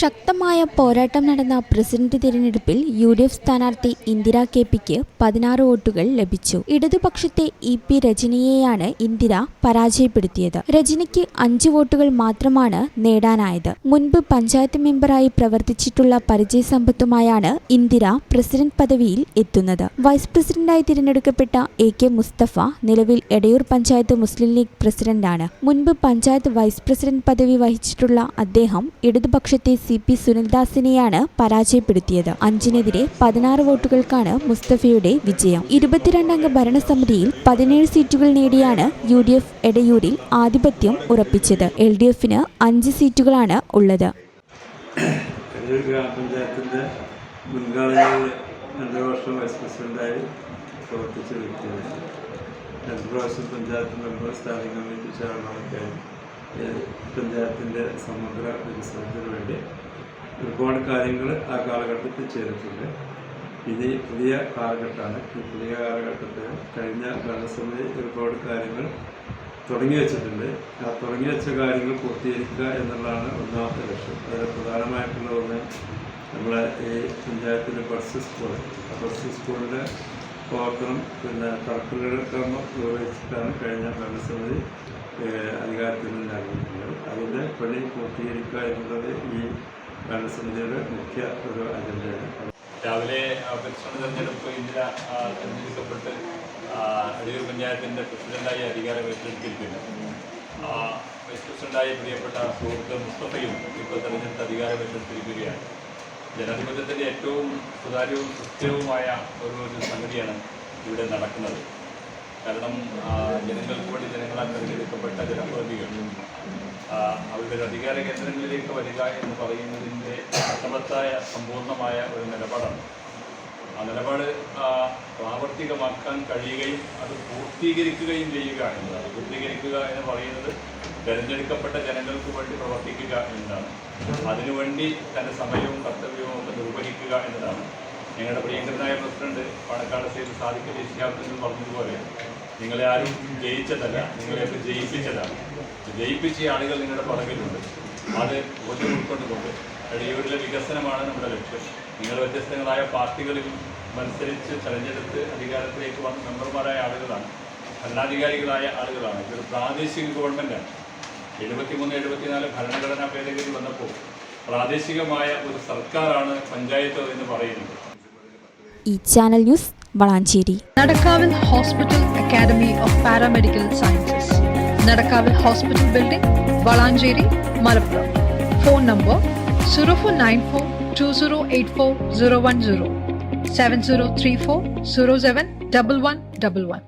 ശക്തമായ പോരാട്ടം നടന്ന പ്രസിഡന്റ് തിരഞ്ഞെടുപ്പിൽ യു ഡി എഫ് സ്ഥാനാർത്ഥി ഇന്ദിര കെ പിക്ക് പതിനാറ് വോട്ടുകൾ ലഭിച്ചു. ഇടതുപക്ഷത്തെ ഇ പി രജനിയെയാണ് ഇന്ദിര പരാജയപ്പെടുത്തിയത്. രജനിക്ക് അഞ്ച് വോട്ടുകൾ മാത്രമാണ് നേടാനായത്. മുൻപ് പഞ്ചായത്ത് മെമ്പറായി പ്രവർത്തിച്ചിട്ടുള്ള പരിചയസമ്പത്തുമായാണ് ഇന്ദിര പ്രസിഡന്റ് പദവിയിൽ എത്തുന്നത്. വൈസ് പ്രസിഡന്റായി തിരഞ്ഞെടുക്കപ്പെട്ട എ കെ മുസ്തഫ നിലവിൽ എടയൂർ പഞ്ചായത്ത് മുസ്ലിം ലീഗ് പ്രസിഡന്റാണ്. മുൻപ് പഞ്ചായത്ത് വൈസ് പ്രസിഡന്റ് പദവി വഹിച്ചിട്ടുള്ള അദ്ദേഹം ഇടതുപക്ഷത്തെ സി പി സുനിൽദാസിനെയാണ് പരാജയപ്പെടുത്തിയത്. അഞ്ചിനെതിരെ പതിനാറ് വോട്ടുകൾക്കാണ് മുസ്തഫയുടെ വിജയം. ഇരുപത്തിരണ്ടംഗ ഭരണസമിതിയിൽ പതിനേഴ് സീറ്റുകൾ നേടിയാണ് യു ഡി എഫ് എടയൂരിൽ ആധിപത്യം ഉറപ്പിച്ചത്. എൽ ഡി എഫിന് അഞ്ച് സീറ്റുകളാണ് ഉള്ളത്. ഗ്രാമപഞ്ചായത്തിന്റെ മുൻകാലങ്ങളിൽ രണ്ട് വർഷം വൈസ് പ്രസിഡന്റായി പ്രവർത്തിച്ച വ്യക്തിയാണ്. രണ്ട് പ്രാവശ്യം പഞ്ചായത്ത് മെമ്പർ സ്റ്റാൻഡിംഗ് കമ്മിറ്റി ചെയർമാനൊക്കെയായി. ഏഹ് പഞ്ചായത്തിന്റെ സമഗ്ര വികസനത്തിന് വേണ്ടി ഒരുപാട് കാര്യങ്ങൾ ആ കാലഘട്ടത്തിൽ ചെയ്തിട്ടുണ്ട്. ഇനി പുതിയ കാലഘട്ടമാണ്. ഈ പുതിയ കാലഘട്ടത്തിൽ കഴിഞ്ഞ ഭരണസമിതി ഒരുപാട് കാര്യങ്ങൾ തുടങ്ങി വെച്ചിട്ടുണ്ട്. ആ തുടങ്ങി വെച്ച കാര്യങ്ങൾ പൂർത്തീകരിക്കുക എന്നുള്ളതാണ് ഒന്നാമത്തെ ലക്ഷ്യം. അതിൽ പ്രധാനമായിട്ടുള്ള ഒന്ന് നമ്മളെ ഈ പഞ്ചായത്തിന്റെ ബസ് സ്കൂൾ ബസ് സ്കൂളിന്റെ പ്രവർത്തനം പിന്നെ ട്രാക്ടറുകളൊക്കെ നിർവഹിച്ചിട്ടാണ് കഴിഞ്ഞ ഭരണസമിതി അധികാരത്തിൽ നിന്ന് ഇറങ്ങിയിട്ടുള്ളത്. അതിന്റെ പണി പൂർത്തീകരിക്കുക എന്നുള്ളത് ഈ ഭരണസമിതിയുടെ മുഖ്യ ഒരു അജണ്ടയാണ്. രാവിലെ പരിശ്രമ തെരഞ്ഞെടുപ്പ് ഇന്ദിര തെരഞ്ഞെടുക്കപ്പെട്ട് അടിയൂർ പഞ്ചായത്തിന്റെ പ്രസിഡന്റായി അധികാരം ഏറ്റെടുത്തിരിക്കുന്നു. വൈസ് പ്രസിഡന്റായി പ്രിയപ്പെട്ട സുഹൃത്ത് മുസ്തഫയും ഇപ്പോൾ തെരഞ്ഞെടുത്ത് അധികാരം ഏറ്റെടുത്തിരിക്കുകയാണ്. ജനാധിപത്യത്തിന്റെ ഏറ്റവും സുതാര്യവും കൃത്യവുമായ ഒരു ഒരു സംഗതിയാണ് ഇവിടെ നടക്കുന്നത്. കാരണം ജനങ്ങൾക്ക് വേണ്ടി ജനങ്ങളാൽ തെരഞ്ഞെടുക്കപ്പെട്ട ജനപ്രതിനിധികൾ ആ, അവരുടെ അധികാര കേന്ദ്രങ്ങളിലേക്ക് വരിക എന്ന് പറയുന്നതിന്റെ അസമത്തായ സമ്പൂർണമായ ഒരു നിലപാടാണ്. ആ നിലപാട് പ്രാവർത്തികമാക്കാൻ കഴിയുകയും അത് പൂർത്തീകരിക്കുകയും ചെയ്യുക എന്നതാണ്. പൂർത്തീകരിക്കുക എന്ന് പറയുന്നത് തിരഞ്ഞെടുക്കപ്പെട്ട ജനങ്ങൾക്ക് വേണ്ടി പ്രവർത്തിക്കുക എന്നതാണ്. അതിനുവേണ്ടി തന്റെ സമയവും കർത്തവ്യവും ഒക്കെ നിർവഹിക്കുക എന്നതാണ്. ഞങ്ങളുടെ പ്രിയങ്കരനായ പ്രസിഡന്റ് പാണക്കാട് സൈഡ് സാധിക്കുന്ന ദേശീയാബ്ദത്തിൽ പറഞ്ഞതുപോലെ നിങ്ങളെ ആരും ജയിച്ചതല്ല നിങ്ങളെയൊക്കെ ജയിപ്പിച്ചതാണ്. ജയിപ്പിച്ച ആളുകൾ നിങ്ങളുടെ പറമ്പിലുണ്ട് അത് ഒറ്റ ഉൾക്കൊണ്ടുകൊണ്ട് എടയൂരിലെ വികസനമാണ് നമ്മുടെ ലക്ഷ്യം. നിങ്ങൾ വ്യത്യസ്തങ്ങളായ പാർട്ടികളിൽ മത്സരിച്ച് തെരഞ്ഞെടുത്ത് അധികാരത്തിലേക്ക് വന്ന മെമ്പർമാരായ ആളുകളാണ്. ഭരണാധികാരികളായ ആളുകളാണ്. ഇതൊരു പ്രാദേശിക ഗവൺമെന്റാണ് എഴുപത്തി മൂന്ന് എഴുപത്തിനാല് ഭരണഘടനാ ഭേദഗതി വന്നപ്പോൾ പ്രാദേശികമായ ഒരു സർക്കാരാണ് പഞ്ചായത്ത് എന്ന് പറയുന്നത്. ഈ channel news Valanchery. നടക്കാവിൽ hospital academy of paramedical sciences. നടക്കാവിൽ hospital building Valanchery Malappuram. Phone number zero four nine four two zero eight four zero one zero. Seven zero three four zero seven double one double one.